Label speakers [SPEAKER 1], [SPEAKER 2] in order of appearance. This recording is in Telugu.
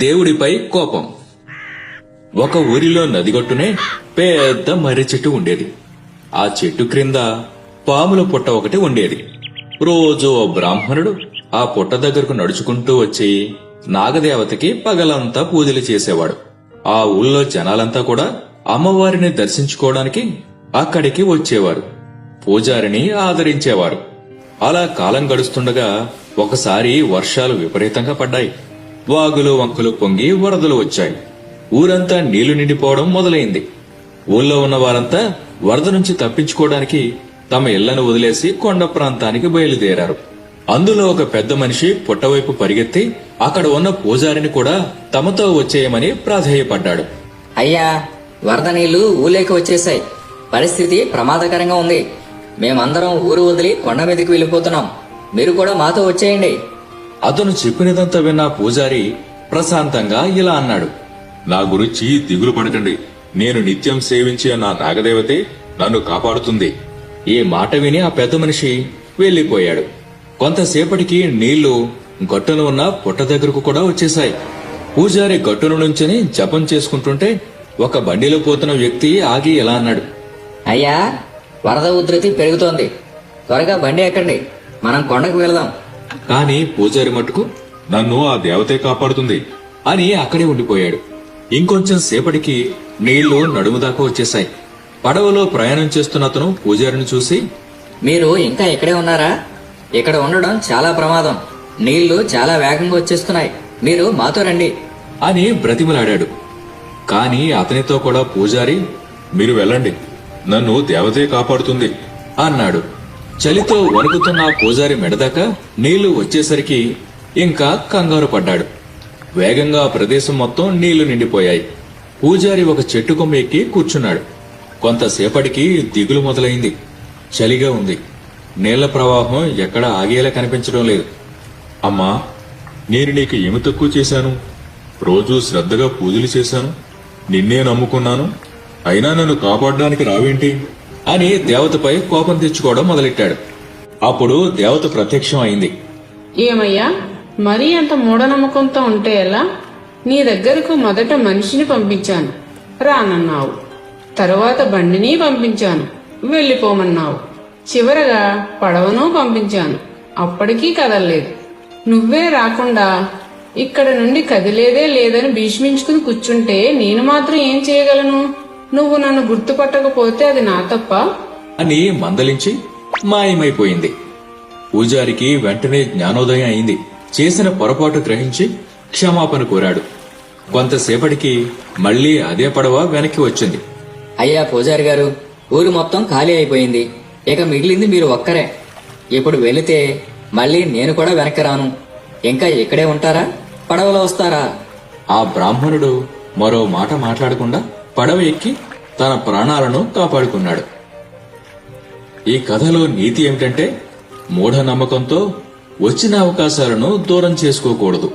[SPEAKER 1] దేవుడిపై కోపం. ఒక ఊరిలో నదిగొట్టునే పెద్ద మర్రి చెట్టు ఉండేది. ఆ చెట్టు క్రింద పాముల పుట్ట ఒకటి ఉండేది. రోజు ఓ బ్రాహ్మణుడు ఆ పుట్ట దగ్గరకు నడుచుకుంటూ వచ్చి నాగదేవతకి పగలంతా పూజలు చేసేవాడు. ఆ ఊళ్ళో జనాలంతా కూడా అమ్మవారిని దర్శించుకోవడానికి అక్కడికి వచ్చేవారు. పూజారిని ఆదరించేవారు. అలా కాలం గడుస్తుండగా ఒకసారి వర్షాలు విపరీతంగా పడ్డాయి. వాగులు వంకలు పొంగి వరదలు వచ్చాయి. ఊరంతా నీళ్ళు నిండిపోవడం మొదలైంది. ఊళ్ళో ఉన్న వారంతా వరద నుంచి తప్పించుకోవడానికి తమ ఇళ్ళను వదిలేసి కొండ ప్రాంతానికి బయలుదేరారు. అందులో ఒక పెద్ద మనిషి పుట్టవైపు పరిగెత్తి అక్కడ ఉన్న పూజారిని కూడా తమతో వచ్చేయమని ప్రాధేయపడ్డాడు.
[SPEAKER 2] అయ్యా వరద నీళ్ళు ఊళ్ళోకి వచ్చేసాయి పరిస్థితి ప్రమాదకరంగా ఉంది. మేమందరం ఊరు వదిలి కొండ మీదకి వెళ్ళిపోతున్నాం. మీరు కూడా మాతో వచ్చేయండి.
[SPEAKER 1] అతను చెప్పినదంతా విన్న పూజారి ప్రశాంతంగా ఇలా అన్నాడు.
[SPEAKER 3] నా గురించి దిగులు పడకండి. నేను నిత్యం సేవించే నా నాగదేవతే నన్ను కాపాడుతుంది.
[SPEAKER 1] ఈ మాట విని ఆ పెద్ద మనిషి వెళ్ళిపోయాడు కొంతసేపటికి నీళ్ళు గట్టున ఉన్న పుట్ట దగ్గరకు కూడా వచ్చేశాయి. పూజారి గట్టున నుంచని జపం చేసుకుంటుంటే ఒక బండిలో పోతున్న వ్యక్తి ఆగి ఇలా అన్నాడు.
[SPEAKER 2] అయ్యా వరద ఉధృతి పెరుగుతోంది. త్వరగా బండి ఎక్కండి. మనం కొండకు వెళదాం.
[SPEAKER 1] కాని పూజారి మట్టుకు
[SPEAKER 3] నన్ను ఆ దేవతే కాపాడుతుంది.
[SPEAKER 1] అని అక్కడే ఉండిపోయాడు. ఇంకొంచెం సేపటికి నీళ్ళు నడుము దాకా వచ్చేశాయి. పడవలో ప్రయాణం చేస్తున్న అతను పూజారిని చూసి
[SPEAKER 2] మీరు ఇంకా ఇక్కడే ఉన్నారా? ఇక్కడ ఉండడం చాలా ప్రమాదం. నీళ్ళు చాలా వేగంగా వచ్చేస్తున్నాయి. మీరు మాతో రండి.
[SPEAKER 1] అని బ్రతిమలాడాడు. కాని అతనితో కూడా పూజారి
[SPEAKER 3] మీరు వెళ్ళండి. నన్ను దేవతే కాపాడుతుంది.
[SPEAKER 1] అన్నాడు. చలితో వణుకుతున్న పూజారి మెడదాకా నీళ్ళు వచ్చేసరికి ఇంకా కంగారు పడ్డాడు. వేగంగా ప్రదేశం మొత్తం నీళ్ళు నిండిపోయాయి. పూజారి ఒక చెట్టు కొమ్మ ఎక్కి కూర్చున్నాడు. కొంతసేపటికి దిగులు మొదలైంది. చలిగా ఉంది. నీళ్ళ ప్రవాహం ఎక్కడ ఆగేలా కనిపించడం లేదు.
[SPEAKER 3] అమ్మా నేను నీకు ఏమి తక్కువ చేశాను. రోజూ శ్రద్ధగా పూజలు చేశాను. నిన్నే నమ్ముకున్నాను. అయినా నన్ను కాపాడడానికి రావేంటి?
[SPEAKER 1] అని దేవతపై కోపం తెచ్చుకోవడం మొదలెట్టాడు. అప్పుడు దేవత ప్రత్యక్షం అయింది.
[SPEAKER 4] ఏమయ్యా మరీ అంత మూఢనమ్మకంతో ఉంటే ఎలా? నీ దగ్గరకు మొదట మనిషిని పంపించాను. రానన్నావు. తరువాత బండిని పంపించాను. వెళ్ళిపోమన్నావు. చివరగా పడవను పంపించాను. అప్పటికీ కదలలేదు. నువ్వే రాకుండా ఇక్కడ నుండి కదిలేదే లేదని భీష్మించుకుని కూర్చుంటే నేను మాత్రం ఏం చేయగలను? నువ్వు నన్ను గుర్తుపట్టకపోతే అది నా తప్ప?
[SPEAKER 1] అని మందలించి మాయమైపోయింది. పూజారికి వెంటనే జ్ఞానోదయం అయింది. చేసిన పొరపాటు గ్రహించి క్షమాపణ కోరాడు. కొంతసేపటికి మళ్ళీ అదే పడవ వెనక్కి వచ్చింది.
[SPEAKER 2] అయ్యా పూజారి గారు ఊరు మొత్తం ఖాళీ అయిపోయింది. ఇక మిగిలింది మీరు ఒక్కరే. ఇప్పుడు వెళితే మళ్ళీ నేను కూడా వెనక్కి రాను. ఇంకా ఇక్కడే ఉంటారా? పడవలో వస్తారా?
[SPEAKER 1] ఆ బ్రాహ్మణుడు మరో మాట మాట్లాడకుండా పడవ ఎక్కి తన ప్రాణాలను కాపాడుకున్నాడు. ఈ కథలో నీతి ఏమిటంటే మూఢనమ్మకంతో వచ్చిన అవకాశాలను దూరం చేసుకోకూడదు.